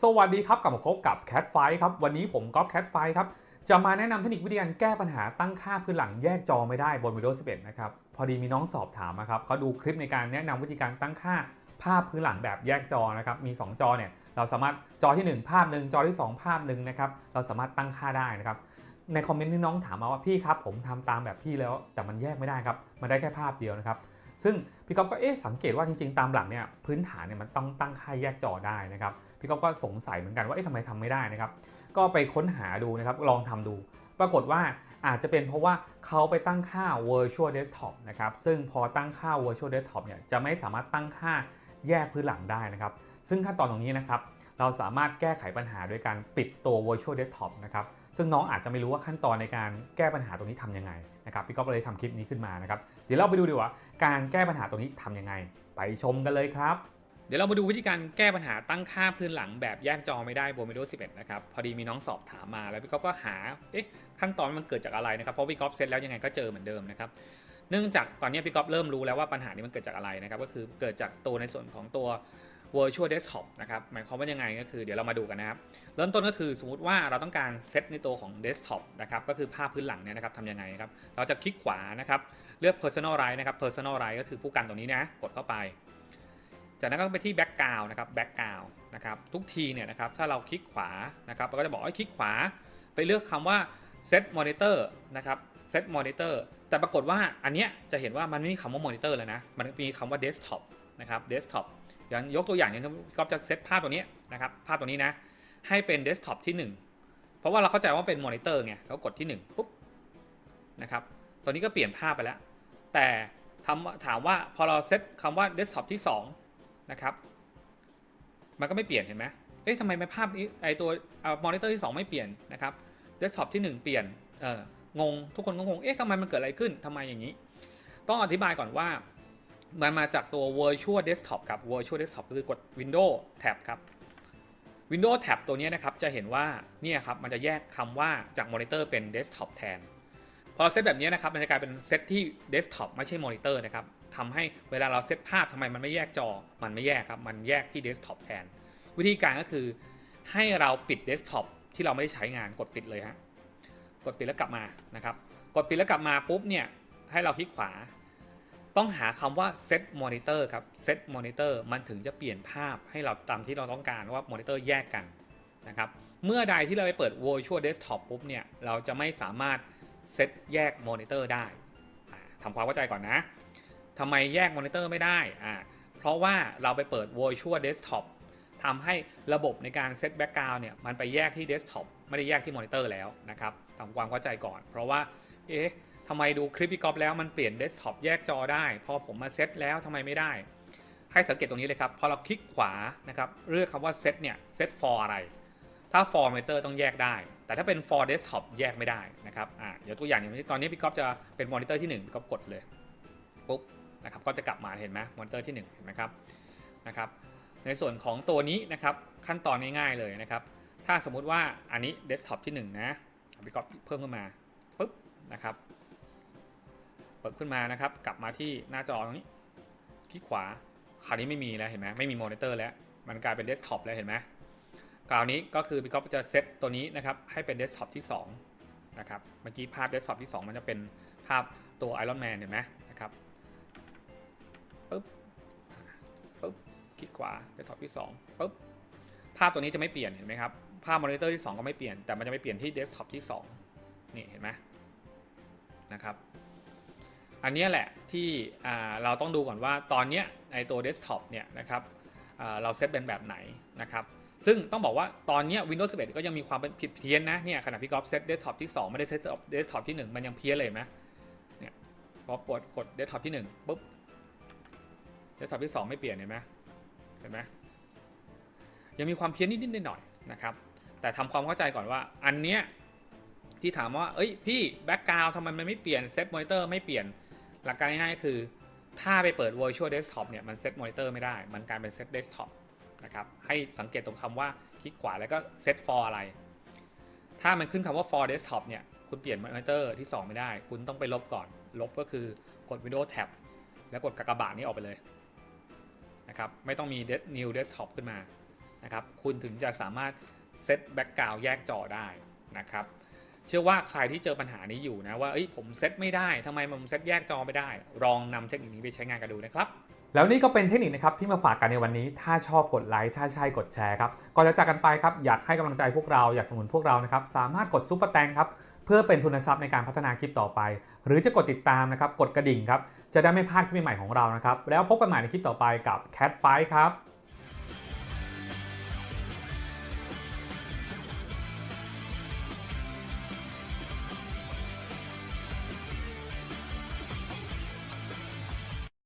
สวัสดีครับกลับมาพบกับ Cat f i ครับ วันนี้ผมก๊อฟ Cat f i ครับ จะมาแนะนำเทคนิควิธีการแก้ปัญหาตั้งค่าพื้นหลังแยกจอไม่ได้บน Windows 11 นะครับ พอดีมีน้องสอบถามมาครับเขาดูคลิปในการแนะนำวิธีการตั้งค่าภาพพื้นหลังแบบแยกจอนะครับ มี 2 จอเนี่ย เราสามารถจอทีหนึ่1 ภาพหนึ่งจอที่ 2 ภาพหนึ่งนะครับ เราสามารถตั้งค่าได้นะครับ ในคอมเมนต์ที่น้องถามมาว่าพี่ครับผมทำตามแบบพี่แล้วแต่มันแยกไม่ได้ครับ มันได้แค่ภาพเดียวนะครับ ซึ่งพี่ก๊อฟก็เอ๊ะสังเกตว่าจริงๆ ตามหลังเนี่ยพื้นฐานเนี่ยมันต้องตั้งค่าแยกจอได้นะครับพี่ก๊อฟก็สงสัยเหมือนกันว่าเอ๊ะทำไมทำไม่ได้นะครับก็ไปค้นหาดูนะครับลองทำดู ปรากฏว่าอาจจะเป็นเพราะว่าเขาไปตั้งค่า virtual desktop นะครับซึ่งพอตั้งค่า virtual desktop เนี่ยจะไม่สามารถตั้งค่าแยกพื้นหลังได้นะครับซึ่งขั้นตอนตรงนี้นะครับเราสามารถแก้ไขปัญหาโดยการปิดตัว virtual desktop นะครับ ซึ่งน้องอาจจะไม่รู้ว่าขั้นตอนในการแก้ปัญหาตรงนี้ทำยังไงนะครับพี่ก๊อฟก็เลยทำคลิปนี้ขึ้นมานะครับเดี๋ยวเราไปดูดีกว่าการแก้ปัญหาตรงนี้ทำยังไง ไปชมกันเลยครับเดี๋ยวเรามาดูวิธีการแก้ปัญหาตั้งค่าพื้นหลังแบบแยกจอไม่ได้บน Windows 11 นะครับ พอดีมีน้องสอบถามมาแล้วพี่ก๊อฟก็หาเอ๊ะขั้นตอนมันเกิดจากอะไรนะครับ เพราะพี่ก๊อฟเซตแล้วยังไงก็เจอเหมือนเดิมนะครับ เนื่องจากตอนนี้พี่ก๊อฟเริ่มรู้แล้วว่าปัญหานี้มันเกิดจากอะไรนะครับ ก็คือเกิดจากตัวในส่วนของตัว virtual desktop นะครับหมายความว่ายังไงก็คือเดี๋ยวเรามาดูกันนะครับ เริ่มต้นก็คือสมมติว่าเราต้องการเซตในตัวของ desktop นะครับก็คือภาพพื้นหลังเนี่ยนะครับทำยังไงครับ เราจะคลิกขวานะครับเลือก personalize นะครับ personalize ก็คือผู้กันตรงนี้นะกดเข้าไป จากนั้นก็ไปที่ background นะครับ background นะครับทุกทีเนี่ยนะครับถ้าเราคลิกขวานะครับเราก็จะบอกให้คลิกขวา ไปเลือกคำว่า set monitor นะครับ set monitor แต่ปรากฏว่าอันเนี้ยจะเห็นว่ามันไม่มีคำว่า monitor เลยนะมันมีคำว่า desktop นะครับ desktop อย่างยกตัวอย่างอย่างก็จะเซตภาพตัวนี้นะครับภาพตัวนี้นะ ให้เป็น desktop ที่ 1 เพราะว่าเราเข้าใจว่าเป็น monitor ไงเรากดที่1ปุ๊บนะครับตัวนี้ก็เปลี่ยนภาพไปแล้ว แต่ถามถามว่าพอเราเซตคำว่า desktop ที่2นะครับมันก็ไม่เปลี่ยนเห็นไหมเอ๊ะทำไมไม่ภาพนี้ไอตัวมอนิเตอร์ที่ 2 ไม่เปลี่ยนนะครับ desktop ที่ 1 เปลี่ยนเอองงทุกคนก็งงเอ๊ะทำไมมันเกิดอะไรขึ้นทำไมอย่างนี้ ต้องอธิบายก่อนว่า มันมาจากตัว virtual desktop ครับ virtual desktop ก็คือกด windows tab ครับ windows tab ตัวนี้นะครับ จะเห็นว่า เนี่ยครับ มันจะแยกคำว่าจากมอนิเตอร์เป็น desktop แทน พอเราเซตแบบนี้นะครับ มันจะกลายเป็นเซตที่ desktop ไม่ใช่มอนิเตอร์นะครับทำให้เวลาเราเซตภาพทำไมมันไม่แยกจอ มันไม่แยกครับ มันแยกที่ desktop แทน วิธีการก็คือ ให้เราปิด desktop ที่เราไม่ได้ใช้งาน กดปิดเลยฮะ กดปิดแล้วกลับมานะครับ กดปิดแล้วกลับมาปุ๊บเนี่ย ให้เราคลิกขวา ต้องหาคำว่า set monitor ครับ set monitor มันถึงจะเปลี่ยนภาพให้เราตามที่เราต้องการว่ามอนิเตอร์แยกกันนะครับ เมื่อใดที่เราไปเปิด virtual desktop ปุ๊บเนี่ย เราจะไม่สามารถเซตแยกมอนิเตอร์ได้ทำความเข้าใจก่อนนะทำไมแยกมอนิเตอร์ไม่ได้อ่าเพราะว่าเราไปเปิด virtual desktop ทำให้ระบบในการเซตแบ็กกราวเนี่ยมันไปแยกที่ desktop ไม่ได้แยกที่มอนิเตอร์แล้วนะครับทำความเข้าใจก่อน เพราะว่าเอ๊ะ ทำไมดูคลิปพี่กอฟแล้วมันเปลี่ยนเดสก์ท็อปแยกจอได้ พอผมมาเซตแล้วทำไมไม่ได้ ให้สังเกตตรงนี้เลยครับ พอเราคลิกขวานะครับเลือกคำว่าเซตเนี่ยเซต for อะไร ถ้า for monitor ต้องแยกได้ แต่ถ้าเป็น for desktop แยกไม่ได้นะครับอ่าเดี๋ยวตัวอย่างอย่างที่ตอนนี้พี่กอฟจะเป็นมอนิเตอร์ที่1พี่กอฟกดเลยปุ๊บนะครับก็จะกลับมาเห็นไหมมอนิเตอร์ที่1เห็นไหมครับนะครับในส่วนของตัวนี้นะครับขั้นตอนง่ายๆเลยนะครับถ้าสมมุติว่าอันนี้เดสก์ท็อปที่1นะพี่กอฟเพิ่มขึ้นมาปุ๊บนะครับ เปิดขึ้นมานะครับ กลับมาที่หน้าจอตรงนี้ คลิกขวา คราวนี้ไม่มีแล้วเห็นไหมไม่มีมอนิเตอร์แล้ว มันกลายเป็นเดสก์ท็อปแล้วเห็นไหมคราวนี้ก็คือพี่ก๊อฟจะเซตตัวนี้นะครับ ให้เป็นเดสก์ท็อปที่2นะครับ เมื่อกี้ภาพเดสก์ท็อปที่ 2 มันจะเป็นภาพตัวไอรอนแมนเห็นไหมนะครับปึ๊บปึ๊บคลิกขวาเดสก์ท็อปที่2ปึ๊บภาพตัวนี้จะไม่เปลี่ยนเห็นไหมครับภาพมอนิเตอร์ที่ 2 ก็ไม่เปลี่ยนแต่มันจะไม่เปลี่ยนที่เดสก์ท็อปที่ 2 นี่เห็นไหมนะครับ อันนี้แหละที่เราต้องดูก่อนว่าตอนนี้ในตัวเดสก์ท็อปเนี่ยนะครับเราเซตเป็นแบบไหนนะครับซึ่งต้องบอกว่าตอนนี้ Windows 11 ก็ยังมีความเป็นผิดเพี้ยนนะเนี่ยขณะพี่กอล์ฟเซตเดสก์ท็อปที่ 2 ไม่ได้เซตเดสก์ท็อปที่ 1 มันยังเพี้ยนเลยไหมเนี่ยพอกดกดเดสก์ท็อปที่ 1ปุ๊บเดสก์ท็อปที่ 2 ไม่เปลี่ยนเห็นไหมเห็นไหมยังมีความเพี้ยนนิดๆหน่อยๆนะครับแต่ทำความเข้าใจก่อนว่าอันเนี้ยที่ถามว่าเอ้ยพี่แบ็กกราวทำไมมันไม่เปลี่ยนเซตมอนิเตอร์ไม่เปลี่ยน หลักการง่ายๆคือ ถ้าไปเปิด virtual desktop เนี่ยมันเซตมอนิเตอร์ไม่ได้ มันกลายเป็นเซต desktop นะครับให้สังเกตตรงคำว่าคลิกขวาแล้วก็เซต for อะไร ถ้ามันขึ้นคำว่า for desktop เนี่ยคุณเปลี่ยนมอนิเตอร์ที่ 2 ไม่ได้ คุณต้องไปลบก่อน ลบก็คือกด Windows Tab แล้วกดกากบาทนี้ออกไปเลยนะครับไม่ต้องมี new desktop ขึ้นมานะครับคุณถึงจะสามารถเซตแบ็กกราวแยกจอได้นะครับ เชื่อว่าใครที่เจอปัญหานี้อยู่นะว่าเอ้ยผมเซตไม่ได้ทำไมผมเซตแยกจอไม่ได้ ลองนำเทคนิคนี้ไปใช้งานกันดูนะครับ แล้วนี่ก็เป็นเทคนิคนะครับที่มาฝากกันในวันนี้ ถ้าชอบกดไลค์ ถ้าใช่กดแชร์ครับ ก่อนจะจากกันไปครับ อยากให้กำลังใจพวกเรา อยากสนุนพวกเรานะครับ สามารถกดซุปเปอร์แตงครับ เพื่อเป็นทุนทรัพย์ในการพัฒนาคลิปต่อไป หรือจะกดติดตามนะครับ กดกระดิ่งครับ จะได้ไม่พลาดคลิปใหม่ของเรานะครับ แล้วพบกันใหม่ในคลิปต่อไปกับ Cat Fight ครับ